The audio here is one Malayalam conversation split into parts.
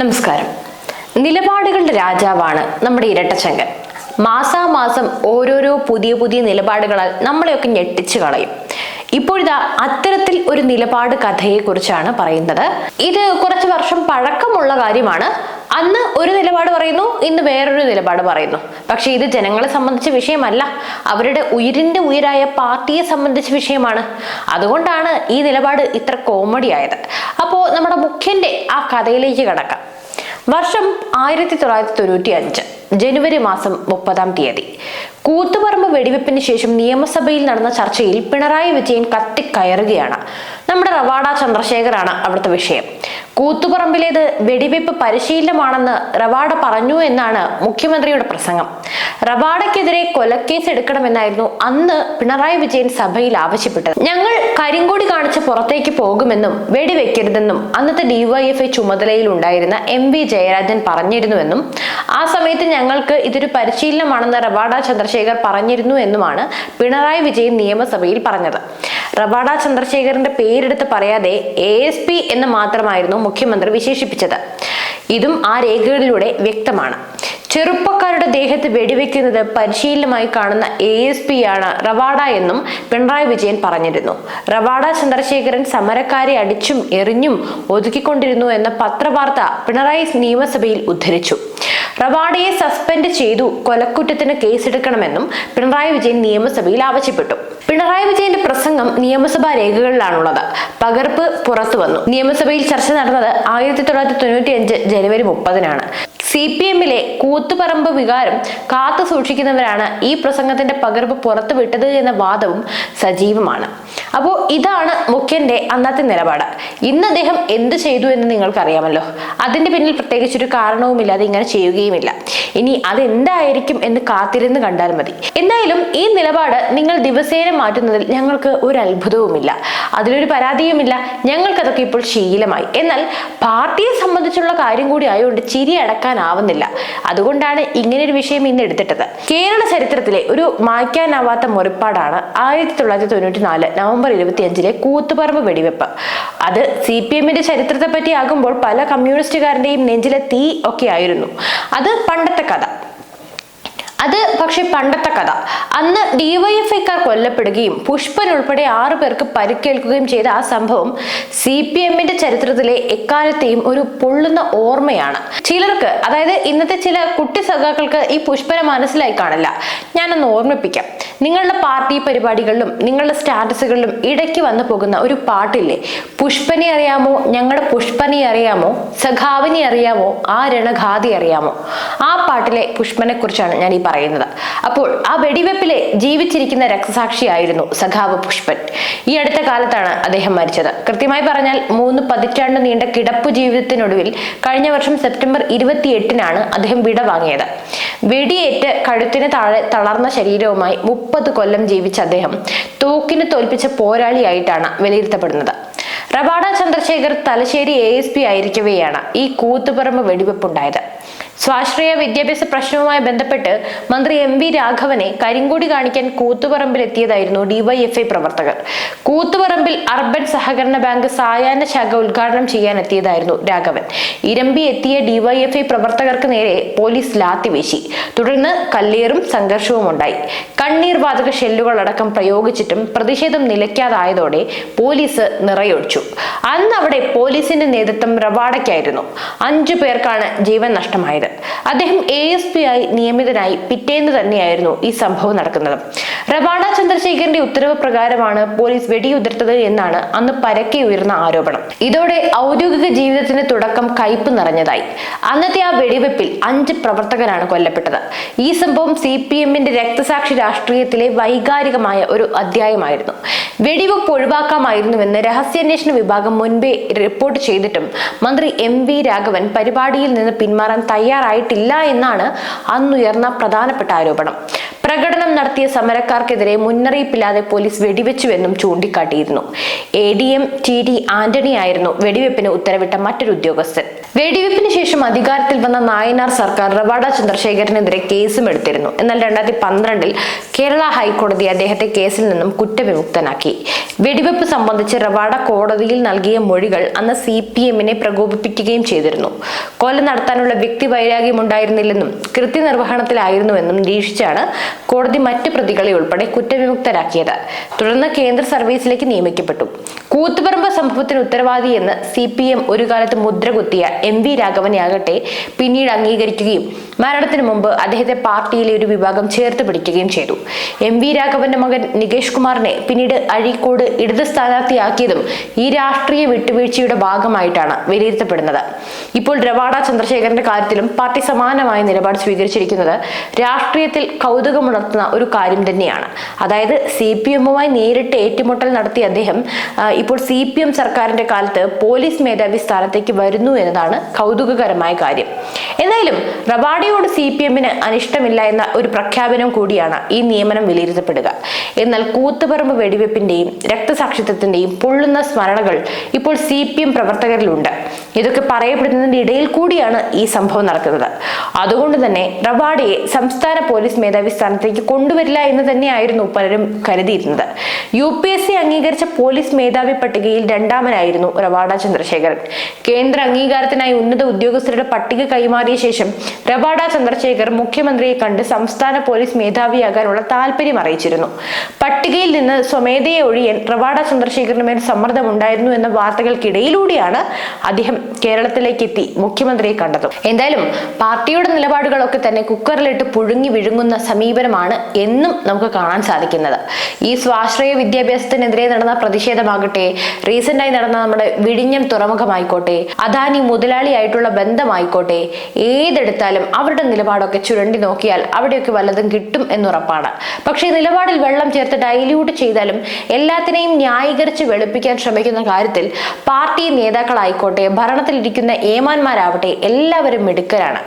നമസ്കാരം. നിലപാടുകളുടെ രാജാവാണ് നമ്മുടെ ഇരട്ടച്ചങ്കൻ മാസാമാസം ഓരോരോ പുതിയ പുതിയ നിലപാടുകളാൽ നമ്മളെയൊക്കെ ഞെട്ടിച്ചു കളയും. ഇപ്പോഴിതാ അത്തരത്തിൽ ഒരു നിലപാട് കഥയെക്കുറിച്ചാണ് പറയുന്നത്. ഇത് കുറച്ച് വർഷം പഴക്കമുള്ള കാര്യമാണ്. അന്ന് ഒരു നിലപാട് പറയുന്നു ഇന്ന് വേറൊരു നിലപാട് പറയുന്നു. പക്ഷേ ഇത് ജനങ്ങളെ സംബന്ധിച്ച വിഷയമല്ല. അവരുടെ ഉയിരിന്റെ ഉയരായ പാർട്ടിയെ സംബന്ധിച്ച വിഷയമാണ്. അതുകൊണ്ടാണ് ഈ നിലപാട് ഇത്ര കോമഡി ആയത് അപ്പോ നമ്മുടെ മുഖ്യന്റെ ആ കഥയിലേക്ക് കടക്കാം. വർഷം ആയിരത്തി തൊള്ളായിരത്തി തൊണ്ണൂറ്റി അഞ്ച് ജനുവരി മാസം മുപ്പതാം തീയതി. കൂത്തുപറമ്പ് വെടിവെപ്പിന് ശേഷം നിയമസഭയിൽ നടന്ന ചർച്ചയിൽ പിണറായി വിജയൻ കത്തിക്കയറുകയാണ് നമ്മുടെ റവാഡ ചന്ദ്രശേഖറാണ് അവിടുത്തെ വിഷയം. കൂത്തുപറമ്പിലേത് വെടിവെപ്പ് പരിശീലനമാണെന്ന് റവാഡ പറഞ്ഞു എന്നാണ് മുഖ്യമന്ത്രിയുടെ പ്രസംഗം. റവാഡയ്ക്കെതിരെ കൊലക്കേസ് എടുക്കണമെന്നായിരുന്നു അന്ന് പിണറായി വിജയൻ സഭയിൽ ആവശ്യപ്പെട്ടത്. ഞങ്ങൾ കരിങ്കൊടി കാണിച്ച് പുറത്തേക്ക് പോകുമെന്നും വെടിവെക്കരുതെന്നും അന്നത്തെ ഡിവൈഎഫ്ഐ ചുമതലയിൽ ഉണ്ടായിരുന്ന എം വി ജയരാജൻ പറഞ്ഞിരുന്നുവെന്നും ആ സമയത്ത് ഞങ്ങൾക്ക് ഇതൊരു പരിശീലനമാണെന്ന് റവാഡ ചന്ദ്രശേഖർ പറഞ്ഞിരുന്നു എന്നുമാണ് പിണറായി വിജയൻ നിയമസഭയിൽ പറഞ്ഞത്. റവാഡ ചന്ദ്രശേഖറിന്റെ പേരെടുത്ത് പറയാതെ എ എസ് പി എന്ന് മാത്രമായിരുന്നു മുഖ്യമന്ത്രി വിശേഷിപ്പിച്ചത്. ഇതും ആ രേഖകളിലൂടെ വ്യക്തമാണ്. ചെറുപ്പക്കാരുടെ ദേഹത്ത് വെടിവെക്കുന്നത് പരിശീലനമായി കാണുന്ന എ എസ് പി ആണ് റവാഡ എന്നും പിണറായി വിജയൻ പറഞ്ഞിരുന്നു. റവാഡ ചന്ദ്രശേഖരൻ സമരക്കാരെ അടിച്ചും എറിഞ്ഞും ഒതുക്കിക്കൊണ്ടിരുന്നു എന്ന പത്രവാർത്ത പിണറായി നിയമസഭയിൽ ഉദ്ധരിച്ചു. റവാഡയെ സസ്പെൻഡ് ചെയ്തു കൊലക്കുറ്റത്തിന് കേസെടുക്കണമെന്നും പിണറായി വിജയൻ നിയമസഭയിൽ ആവശ്യപ്പെട്ടു. പിണറായി വിജയന്റെ പ്രസംഗം നിയമസഭാ രേഖകളിലാണുള്ളത്. പകർപ്പ് പുറത്തു വന്നു. നിയമസഭയിൽ ചർച്ച നടന്നത് ആയിരത്തി തൊള്ളായിരത്തി തൊണ്ണൂറ്റി അഞ്ച് ജനുവരി മുപ്പതിനാണ്. സി പി എമ്മിലെ കൂത്തുപറമ്പ് വികാരം കാത്തു സൂക്ഷിക്കുന്നവരാണ് ഈ പ്രസംഗത്തിന്റെ പകർപ്പ് പുറത്തുവിട്ടത് എന്ന വാദവും സജീവമാണ്. അപ്പോൾ ഇതാണ് മുഖ്യന്റെ അന്നത്തെ നിലപാട്. ഇന്ന് അദ്ദേഹം എന്ത് ചെയ്തു എന്ന് നിങ്ങൾക്കറിയാമല്ലോ. അതിന്റെ പിന്നിൽ പ്രത്യേകിച്ചൊരു കാരണവുമില്ലാതെ ഇങ്ങനെ ചെയ്യുകയുമില്ല. ഇനി അതെന്തായിരിക്കും എന്ന് കാത്തിരുന്ന് കണ്ടാൽ മതി. എന്തായാലും ഈ നിലപാട് നിങ്ങൾ ദിവസേന മാറ്റുന്നതിൽ ഞങ്ങൾക്ക് ഒരു അത്ഭുതവുമില്ല അതിലൊരു പരാതിയുമില്ല. ഞങ്ങൾക്കതൊക്കെ ഇപ്പോൾ ശീലമായി. എന്നാൽ പാർട്ടിയെ സംബന്ധിച്ചുള്ള കാര്യം കൂടി ആയതുകൊണ്ട് ചിരി അടക്കാനാവുന്നില്ല. അതുകൊണ്ടാണ് ഇങ്ങനെ ഒരു വിഷയം ഇന്ന് എടുത്തിട്ടത്. കേരള ചരിത്രത്തിലെ ഒരു മായ്ക്കാനാവാത്ത മുറിപ്പാടാണ് ആയിരത്തി തൊള്ളായിരത്തി തൊണ്ണൂറ്റി നാല് നവംബർ ഇരുപത്തി അഞ്ചിലെ കൂത്തുപറമ്പ് വെടിവെപ്പ്. അത് സി പി എമ്മിന്റെ ചരിത്രത്തെ പറ്റി ആകുമ്പോൾ പല കമ്മ്യൂണിസ്റ്റുകാരന്റെയും നെഞ്ചിലെ തീ ഒക്കെ ആയിരുന്നു. അത് പണ്ടത്തെ കഥ. അത് പക്ഷെ പണ്ടത്തെ കഥ. അന്ന് ഡിവൈഎഫ്ഐക്കാർ കൊല്ലപ്പെടുകയും പുഷ്പൻ ഉൾപ്പെടെ ആറു പേർക്ക് പരിക്കേൽക്കുകയും ചെയ്ത ആ സംഭവം സി പി എമ്മിന്റെ ചരിത്രത്തിലെ എക്കാലത്തെയും ഒരു പൊള്ളുന്ന ഓർമ്മയാണ്. ചിലർക്ക് അതായത് ഇന്നത്തെ ചില കുട്ടി സഖാക്കൾക്ക് ഈ പുഷ്പനെ മനസ്സിലായി കാണില്ല. ഞാനൊന്ന് ഓർമ്മിപ്പിക്കാം. നിങ്ങളുടെ പാർട്ടി പരിപാടികളിലും നിങ്ങളുടെ സ്റ്റാറ്റസുകളിലും ഇടയ്ക്ക് വന്നു പോകുന്ന ഒരു പാട്ടില്ലേ? പുഷ്പനെ അറിയാമോ? ഞങ്ങളുടെ പുഷ്പനെ അറിയാമോ? സഖാവിനെ അറിയാമോ? ആ രണഘാതി അറിയാമോ? ആ പാട്ടിലെ പുഷ്പനെ കുറിച്ചാണ് ഞാൻ ഈ പറയുന്നത്. അപ്പോൾ ആ വെടിവെപ്പിലെ ജീവിച്ചിരിക്കുന്ന രക്തസാക്ഷിയായിരുന്നു സഖാവ് പുഷ്പൻ. ഈ അടുത്ത കാലത്താണ് അദ്ദേഹം മരിച്ചത്. കൃത്യമായി പറഞ്ഞാൽ മൂന്ന് പതിറ്റാണ്ട് നീണ്ട കിടപ്പു ജീവിതത്തിനൊടുവിൽ കഴിഞ്ഞ വർഷം സെപ്റ്റംബർ ഇരുപത്തി എട്ടിനാണ് അദ്ദേഹം വിട വാങ്ങിയത്. വെടിയേറ്റ് കഴുത്തിന് താഴെ തളർന്ന ശരീരവുമായി മുപ്പത് കൊല്ലം ജീവിച്ച അദ്ദേഹം തോക്കിന് തോൽപ്പിച്ച പോരാളിയായിട്ടാണ് വിലയിരുത്തപ്പെടുന്നത്. Rawada Chandrasekhar Thalassery A S P ആയിരിക്കവെയാണ് ഈ കൂത്തുപറമ്പ് വെടിവെപ്പുണ്ടായത്. സ്വാശ്രയ വിദ്യാഭ്യാസ പ്രശ്നവുമായി ബന്ധപ്പെട്ട് മന്ത്രി എം വി രാഘവനെ കരിങ്കൊടി കാണിക്കാൻ കൂത്തുപറമ്പിൽ എത്തിയതായിരുന്നു ഡിവൈഎഫ്ഐ പ്രവർത്തകർ. കൂത്തുപറമ്പിൽ അർബൻ സഹകരണ ബാങ്ക് സായാഹ്ന ശാഖ ഉദ്ഘാടനം ചെയ്യാൻ എത്തിയതായിരുന്നു രാഘവൻ. ഇരമ്പി എത്തിയ ഡിവൈഎഫ്ഐ പ്രവർത്തകർക്ക് നേരെ പോലീസ് ലാത്തി വീശി. തുടർന്ന് കല്ലേറും സംഘർഷവും ഉണ്ടായി. കണ്ണീർ വാതക ഷെല്ലുകൾ അടക്കം പ്രയോഗിച്ചിട്ടും പ്രതിഷേധം നിലയ്ക്കാതായതോടെ പോലീസ് നിറയൊഴിച്ചു അന്ന് അവിടെ പോലീസിന്റെ നേതൃത്വം റവാഡയ്ക്കായിരുന്നു. അഞ്ചു പേർക്കാണ് ജീവൻ നഷ്ടമായത്. അദ്ദേഹം എ എസ് പി ആയി നിയമിതനായി പിറ്റേന്ന് തന്നെയായിരുന്നു ഈ സംഭവം നടക്കുന്നത്. റവാണ ചന്ദ്രശേഖരന്റെ ഉത്തരവ് പ്രകാരമാണ് പോലീസ് വെടിയുതിർത്തത് എന്നാണ് അന്ന് പരക്കെ ഉയർന്ന ആരോപണം. ഇതോടെ ഔദ്യോഗിക ജീവിതത്തിന് തുടക്കം കയ്പ് നിറഞ്ഞതായി. അന്നത്തെ ആ വെടിവെപ്പിൽ അഞ്ച് പ്രവർത്തകരാണ് കൊല്ലപ്പെട്ടത്. ഈ സംഭവം സി പി എമ്മിന്റെ രക്തസാക്ഷി രാഷ്ട്രീയത്തിലെ വൈകാരികമായ ഒരു അധ്യായമായിരുന്നു. വെടിവെപ്പ് ഒഴിവാക്കാമായിരുന്നുവെന്ന് രഹസ്യാന്വേഷണ വിഭാഗം മുൻപേ റിപ്പോർട്ട് ചെയ്തിട്ടും മന്ത്രി എം വി രാഘവൻ പരിപാടിയിൽ നിന്ന് പിന്മാറാൻ തയ്യാറായിട്ടില്ല എന്നാണ് അന്നുയർന്ന പ്രധാനപ്പെട്ട ആരോപണം. പ്രകടനം നടത്തിയ സമരക്കാർക്കെതിരെ മുന്നറിയിപ്പില്ലാതെ പോലീസ് വെടിവെച്ചുവെന്നും ചൂണ്ടിക്കാട്ടിയിരുന്നു. A D M T D Antony ആയിരുന്നു വെടിവെപ്പിന് ഉത്തരവിട്ട മറ്റൊരു ഉദ്യോഗസ്ഥൻ. വെടിവെപ്പിന് ശേഷം അധികാരത്തിൽ വന്ന നായനാർ സർക്കാർ റവാഡ ചന്ദ്രശേഖരനെതിരെ കേസും എടുത്തിരുന്നു. എന്നാൽ രണ്ടായിരത്തി പന്ത്രണ്ടിൽ കേരള ഹൈക്കോടതി അദ്ദേഹത്തെ കേസിൽ നിന്നും കുറ്റവിമുക്തനാക്കി. വെടിവെപ്പ് സംബന്ധിച്ച് റവാഡ കോടതിയിൽ നൽകിയ മൊഴികൾ അന്ന് സി പി എമ്മിനെ പ്രകോപിപ്പിക്കുകയും ചെയ്തിരുന്നു. കൊല നടത്താനുള്ള വ്യക്തി വൈരാഗ്യം ഉണ്ടായിരുന്നില്ലെന്നും കൃത്യനിർവഹണത്തിലായിരുന്നുവെന്നും നിരീക്ഷിച്ചാണ് കോടതി മറ്റ് പ്രതികളെ ഉൾപ്പെടെ കുറ്റവിമുക്തരാക്കിയത്. തുടർന്ന് കേന്ദ്ര സർവീസിലേക്ക് നിയമിക്കപ്പെട്ടു. കൂത്തുപറമ്പ് സംഭവത്തിന് ഉത്തരവാദി എന്ന് സി പി എം ഒരു കാലത്ത് മുദ്ര കുത്തിയ എം വി രാഘവനെയാകട്ടെ പിന്നീട് അംഗീകരിക്കുകയും മരണത്തിന് മുമ്പ് അദ്ദേഹത്തെ പാർട്ടിയിലെ ഒരു വിഭാഗം ചേർത്ത് പിടിക്കുകയും ചെയ്തു. എം വി രാഘവന്റെ മകൻ നികേഷ് കുമാറിനെ പിന്നീട് അഴീക്കോട് ഇടത് സ്ഥാനാർത്ഥിയാക്കിയതും ഈ രാഷ്ട്രീയ വിട്ടുവീഴ്ചയുടെ ഭാഗമായിട്ടാണ് വിലയിരുത്തപ്പെടുന്നത്. ഇപ്പോൾ രവാഡ ചന്ദ്രശേഖരന്റെ കാര്യത്തിലും പാർട്ടി സമാനമായ നിലപാട് സ്വീകരിച്ചിരിക്കുന്നത് രാഷ്ട്രീയത്തിൽ കൗതുകമുണർത്തുന്ന ഒരു കാര്യം തന്നെയാണ്. അതായത് സി പി എമ്മുമായി നേരിട്ട് ഏറ്റുമുട്ടൽ നടത്തിയ അദ്ദേഹം ഇപ്പോൾ സി പി എം സർക്കാരിന്റെ കാലത്ത് പോലീസ് മേധാവി സ്ഥാനത്തേക്ക് വരുന്നു എന്നതാണ് കൗതുകകരമായ കാര്യം. എന്തായാലും റബാഡയോട് സി പി എമ്മിന് അനിഷ്ടമില്ല എന്ന ഒരു പ്രഖ്യാപനം കൂടിയാണ് ഈ നിയമനം വിലയിരുത്തപ്പെടുക. എന്നാൽ കൂത്തുപറമ്പ് വെടിവെപ്പിന്റെയും രക്തസാക്ഷിത്വത്തിന്റെയും പൊള്ളുന്ന സ്മരണകൾ ഇപ്പോൾ സി പി എം പ്രവർത്തകരിലുണ്ട്. ഇതൊക്കെ പറയപ്പെടുന്നതിന്റെ ഇടയിൽ കൂടിയാണ് ഈ സംഭവം നടക്കുന്നത്. അതുകൊണ്ട് തന്നെ റബാഡയെ സംസ്ഥാന പോലീസ് മേധാവി സ്ഥാനത്തേക്ക് കൊണ്ടുവരില്ല എന്ന് തന്നെയായിരുന്നു പലരും കരുതിയിരുന്നത്. യു പി എസ് സി അംഗീകരിച്ച പോലീസ് മേധാവി പട്ടികയിൽ രണ്ടാമനായിരുന്നു റവാഡ ചന്ദ്രശേഖരൻ. കേന്ദ്ര അംഗീകാരത്തിനായി ഉന്നത ഉദ്യോഗസ്ഥരുടെ പട്ടിക കൈമാറിയ ശേഷം റബാഡ ചന്ദ്രശേഖർ മുഖ്യമന്ത്രിയെ കണ്ട് സംസ്ഥാന പോലീസ് മേധാവിയാകാനുള്ള താല്പര്യം അറിയിച്ചിരുന്നു. പട്ടികയിൽ നിന്ന് സ്വമേധയെ ഒഴിയാൻ റബാഡ ചന്ദ്രശേഖരന് മേൽ സമ്മർദ്ദമുണ്ടായിരുന്നു എന്ന വാർത്തകൾക്കിടയിലൂടെയാണ് അദ്ദേഹം കേരളത്തിലേക്ക് എത്തി മുഖ്യമന്ത്രിയെ കണ്ടത്. എന്തായാലും പാർട്ടിയുടെ നിലപാടുകളൊക്കെ തന്നെ കുക്കറിലിട്ട് പുഴുങ്ങി വിഴുങ്ങുന്ന സമീപനമാണ് എന്നും നമുക്ക് കാണാൻ സാധിക്കുന്നത്. ഈ സ്വാശ്രയ വിദ്യാഭ്യാസത്തിനെതിരെ നടന്ന പ്രതിഷേധമാകട്ടെ റീസെന്റായി നടന്ന നമ്മുടെ വിഴിഞ്ഞം തുറമുഖമായിക്കോട്ടെ അദാനി മുതലാളിയായിട്ടുള്ള ബന്ധമായിക്കോട്ടെ ഏതെടുത്താലും അവരുടെ നിലപാടൊക്കെ ചുരണ്ടി നോക്കിയാൽ അവിടെയൊക്കെ വല്ലതും കിട്ടും എന്നുറപ്പാണ്. പക്ഷേ നിലപാടിൽ വെള്ളം ചേർത്ത് ഡൈല്യൂട്ട് ചെയ്താലും എല്ലാത്തിനെയും ന്യായീകരിച്ച് വെളുപ്പിക്കാൻ ശ്രമിക്കുന്ന കാര്യത്തിൽ പാർട്ടി നേതാക്കളായിക്കോട്ടെ ഭരണത്തിലിരിക്കുന്ന ഏമാന്മാരാവട്ടെ എല്ലാവരും മിടുക്കരാണ്.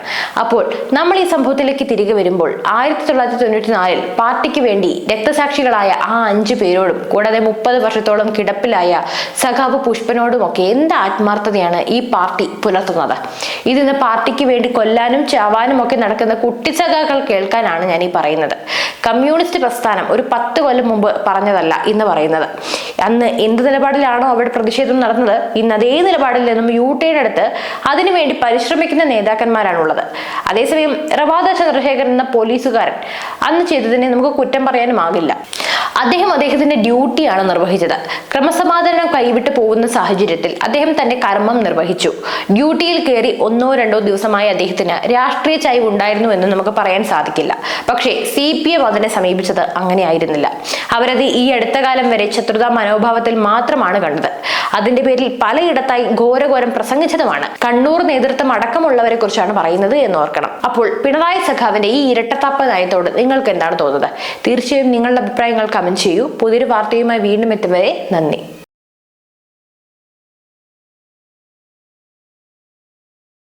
അപ്പോൾ നമ്മൾ ഈ സംഭവത്തിലേക്ക് തിരികെ വരുമ്പോൾ ആയിരത്തി തൊള്ളായിരത്തി തൊണ്ണൂറ്റി നാലിൽ പാർട്ടിക്ക് വേണ്ടി രക്തസാക്ഷികളായ ആ അഞ്ചു പേരോടും കൂടാതെ മുപ്പത് വർഷത്തോളം കിടപ്പിലായ സഖാവ് പുഷ്പനോടുമൊക്കെ എന്ത് ആത്മാർത്ഥതയാണ് ഈ പാർട്ടി പുലർത്തുന്നത്? ഇതിന്ന് പാർട്ടിക്ക് വേണ്ടി കൊല്ലാനും ചാവാനും ഒക്കെ നടക്കുന്ന കുട്ടിച്ചകകൾ കേൾക്കാനാണ് ഞാൻ ഈ പറയുന്നത്. കമ്മ്യൂണിസ്റ്റ് പ്രസ്ഥാനം ഒരു പത്ത് കൊല്ലം മുമ്പ് പറഞ്ഞതല്ല ഇന്ന് പറയുന്നത്. അന്ന് എന്ത് നിലപാടിലാണോ അവിടെ പ്രതിഷേധം നടന്നത് ഇന്ന് അതേ നിലപാടിൽ നിന്നും യു ടേൺ എടുത്ത് അതിനുവേണ്ടി പരിശ്രമിക്കുന്ന നേതാക്കന്മാരാണുള്ളത്. അതേസമയം റവാദ ചന്ദ്രശേഖരൻ എന്ന പോലീസുകാരൻ അന്ന് ചെയ്തതിനെ നമുക്ക് കുറ്റം പറയാനും പറയാനുമാകില്ല. അദ്ദേഹം അദ്ദേഹത്തിന്റെ ഡ്യൂട്ടിയാണ് നിർവഹിച്ചത്. ക്രമസമാധാനം കൈവിട്ട് പോകുന്ന സാഹചര്യത്തിൽ അദ്ദേഹം തന്റെ കർമ്മം നിർവഹിച്ചു. ഡ്യൂട്ടിയിൽ കയറി ഒന്നോ രണ്ടോ ദിവസമായി അദ്ദേഹത്തിന് രാഷ്ട്രീയ ചായ്വ് ഉണ്ടായിരുന്നു എന്ന് നമുക്ക് പറയാൻ സാധിക്കില്ല. പക്ഷേ സി പി എം അതിനെ സമീപിച്ചത് അങ്ങനെയായിരുന്നില്ല. അവരത് ഈ അടുത്ത കാലം വരെ ശത്രുതാ മനോഭാവത്തിൽ മാത്രമാണ് കണ്ടത്. അതിന്റെ പേരിൽ പലയിടത്തായി ഘോരഘോരം പ്രസംഗിച്ചതുമാണ്. കണ്ണൂർ നേതൃത്വം അടക്കമുള്ളവരെ കുറിച്ചാണ് പറയുന്നത് എന്ന് ഓർക്കണം. അപ്പോൾ പിണറായി സഖാവിന്റെ ഈ ഇരട്ടത്താപ്പ നയത്തോട് നിങ്ങൾക്ക് എന്താണ് തോന്നുന്നത്? തീർച്ചയായും നിങ്ങളുടെ അഭിപ്രായങ്ങൾ ചെയ്യൂ. പുതിയൊരു വാർത്തയുമായി വീണ്ടും എത്തും നന്ദി.